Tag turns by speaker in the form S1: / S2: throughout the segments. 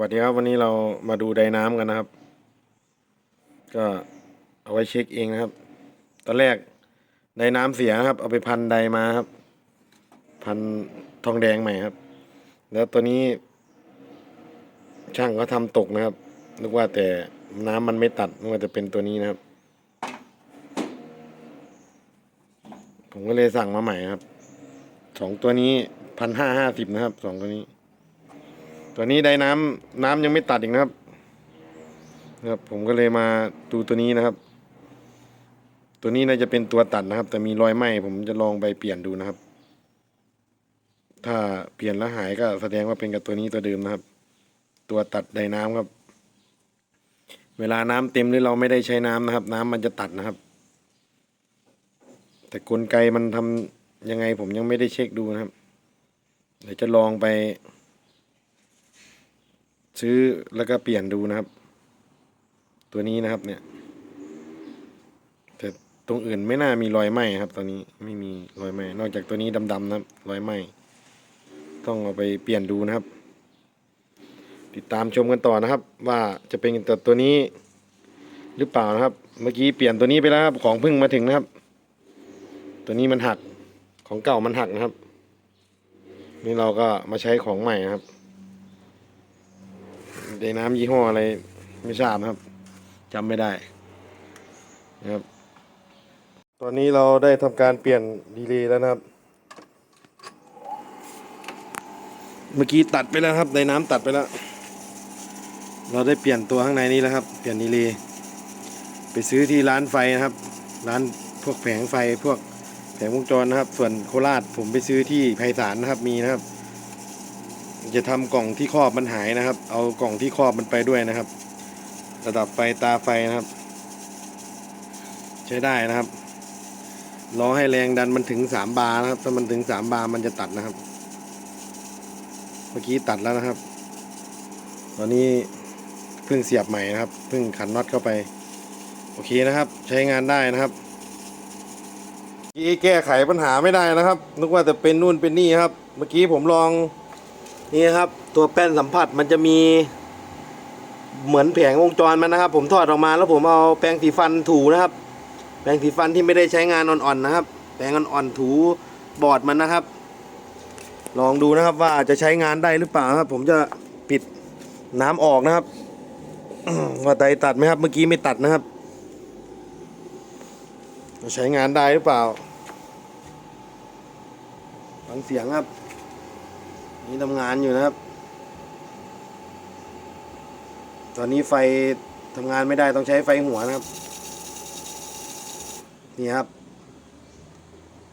S1: วัสดีครับวันนี้เรามาดูไดน้ำกันนะครับ ก็เอาไว้เช็คเองนะครับ ตอนแรกไดน้ำเสียครับ เอาไปพันไดมาครับ พันทองแดงใหม่ครับ แล้วตัวนี้ ช่างก็ทำตกนะครับนึกว่าแต่น้ำมันไม่ตัดนึกว่าจะเป็นตัวนี้นะครับ ผมก็เลยสั่งมาใหม่ครับสองตัวนี้พันห้าห้าสิบนะครับสองตัวนี้ ตัวนี้ได้น้ำน้ำยังไม่ตัดอีกนะครับนะครับ ผมก็เลยมาดูตัวนี้นะครับ ตัวนี้น่าจะเป็นตัวตัดนะครับ แต่มีรอยไหมผมจะลองไปเปลี่ยนดูนะครับ ถ้าเปลี่ยนแล้วหายก็แสดงว่าเป็นกับตัวนี้ตัวเดิมนะครับ ตัวตัดไดน้ำครับ เวลาน้ำเต็มหรือเราไม่ได้ใช้น้ำนะครับ น้ำมันจะตัดนะครับ แต่กลไกมันทำยังไงผมยังไม่ได้เช็คดูนะครับ เดี๋ยวจะลองไป ซื้อแล้วก็เปลี่ยนดูนะครับ ตัวนี้นะครับเนี่ย แต่ตรงอื่นไม่น่ามีรอยไหม้ครับตอนนี้ไม่มีรอยไหม้นอกจากตัวนี้ดำๆนะครับรอยไหม้ต้องเอาไปเปลี่ยนดูนะครับ ติดตามชมกันต่อนะครับ ว่าจะเป็นตัวตัวนี้หรือเปล่านะครับ เมื่อกี้เปลี่ยนตัวนี้ไปแล้วครับของเพิ่งมาถึงนะครับ ตัวนี้มันหักของเก่ามันหักนะครับ นี่เราก็มาใช้ของใหม่นะครับ ในน้ำยี่ห้ออะไรไม่ทราบนะครับจำไม่ได้นะครับ ตอนนี้เราได้ทำการเปลี่ยนดีเลย์แล้วนะครับ เมื่อกี้ตัดไปแล้วครับในน้ำตัดไปแล้ว เราได้เปลี่ยนตัวข้างในนี้แล้วครับ เปลี่ยนดีเลย์ไปซื้อที่ร้านไฟนะครับ ร้านพวกแผงไฟพวกแผงวงจรนะครับ ส่วนโคราชผมไปซื้อที่ไพศาลนะครับมีนะครับ จะทำกล่องที่ครอบมันหายนะครับ เอากล่องที่ครอบมันไปด้วยนะครับ ระดับไฟตาไฟนะครับ ใช้ได้นะครับรอให้แรงดันมันถึงสามบาร์นะครับ ถ้ามันถึงสามบาร์มันจะตัดนะครับ เมื่อกี้ตัดแล้วนะครับ ตอนนี้เพิ่งเสียบใหม่นะครับ เพิ่งขันน็อตเข้าไป โอเคนะครับ ใช้งานได้นะครับกี้แก้ไขปัญหาไม่ได้นะครับ นึกว่าจะเป็นนู่นเป็นนี่ครับ เมื่อกี้ผมลอง นี่ครับ ตัวแป้นสัมผัสมันจะมีเหมือนแผงวงจรมันนะครับ ผมถอดออกมาแล้วผมเอาแปรงสีฟันถูนะครับ แปรงสีฟันที่ไม่ได้ใช้งานอ่อนๆนะครับ แปรงอ่อนๆถูบอร์ดมันนะครับ ลองดูนะครับว่าจะใช้งานได้หรือเปล่าครับ ผมจะปิดน้ำออกนะครับว่าไดตัดไหมครับ เมื่อกี้ไม่ตัดนะครับจะใช้งานได้หรือเปล่าฟังเสียงครับ นี่ทำงานอยู่นะครับ ตอนนี้ไฟทำงานไม่ได้ต้องใช้ไฟหัวนะครับ นี่ครับ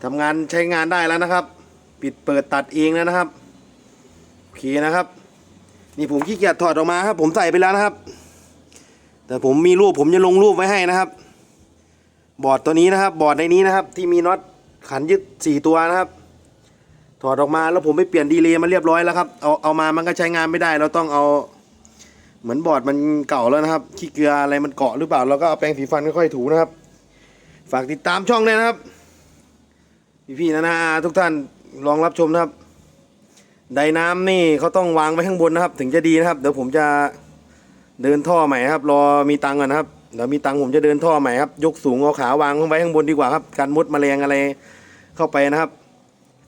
S1: ทำงานใช้งานได้แล้วนะครับ ปิดเปิดตัดเองแล้วนะครับโอเคนะครับ นี่ผมขี้เกียจถอดออกมาครับ ผมใส่ไปแล้วนะครับ แต่ผมมีรูปผมจะลงรูปไว้ให้นะครับ บอร์ดตัวนี้นะครับ บอร์ดในนี้นะครับ ที่มีน็อตขันยึดสี่ตัวนะครับ ถอดออกมาแล้วผมไปเปลี่ยนดีเลย์มาเรียบร้อยแล้วครับเอาเอามามันก็ใช้งานไม่ได้ เราต้องเอา เหมือนบอร์ดมันเก่าแล้วนะครับขี้เกลืออะไรมันเกาะหรือเปล่าเราก็เอาแปรงสีฟันค่อยๆถูนะครับ ฝากติดตามช่องด้วยนะครับ พี่ๆนะนะทุกท่านลองรับชมนะครับ ไดน้ำนี่เขาต้องวางไว้ข้างบนนะครับ ถึงจะดีนะครับ เดี๋ยวผมจะเดินท่อใหม่ครับ รอมีตังก่อนนะครับเดี๋ยวมีตังผมจะเดินท่อใหม่ครับ ยกสูงเอาขาวางไว้ข้างบนดีกว่าครับ การมดแมลงอะไรเข้าไปนะครับ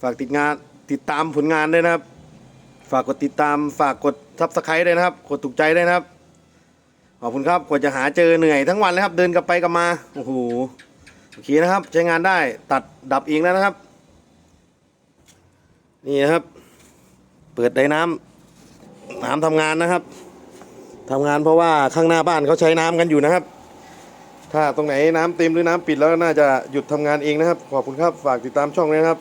S1: ฝากติดงานติดตามผลงานด้วยนะครับ ฝากกดติดตามฝากกดซับสไครต์ด้วยนะครับ กดถูกใจด้วยนะครับ ขอบคุณครับกว่าจะหาเจอเหนื่อยทั้งวันเลยครับ เดินกลับไปกลับมาโอ้โหโอเคนะครับ ใช้งานได้ตัดดับเองแล้วนะครับ นี่นะครับ เปิดไดน้ำน้ำทำงานนะครับทำงานเพราะว่าข้างหน้าบ้านเขาใช้น้ำกันอยู่นะครับ ถ้าตรงไหนน้ำเต็มหรือน้ำปิดแล้วน่าจะหยุดทำงานเองนะครับ ขอบคุณครับ ฝากติดตามช่องด้วยนะครับ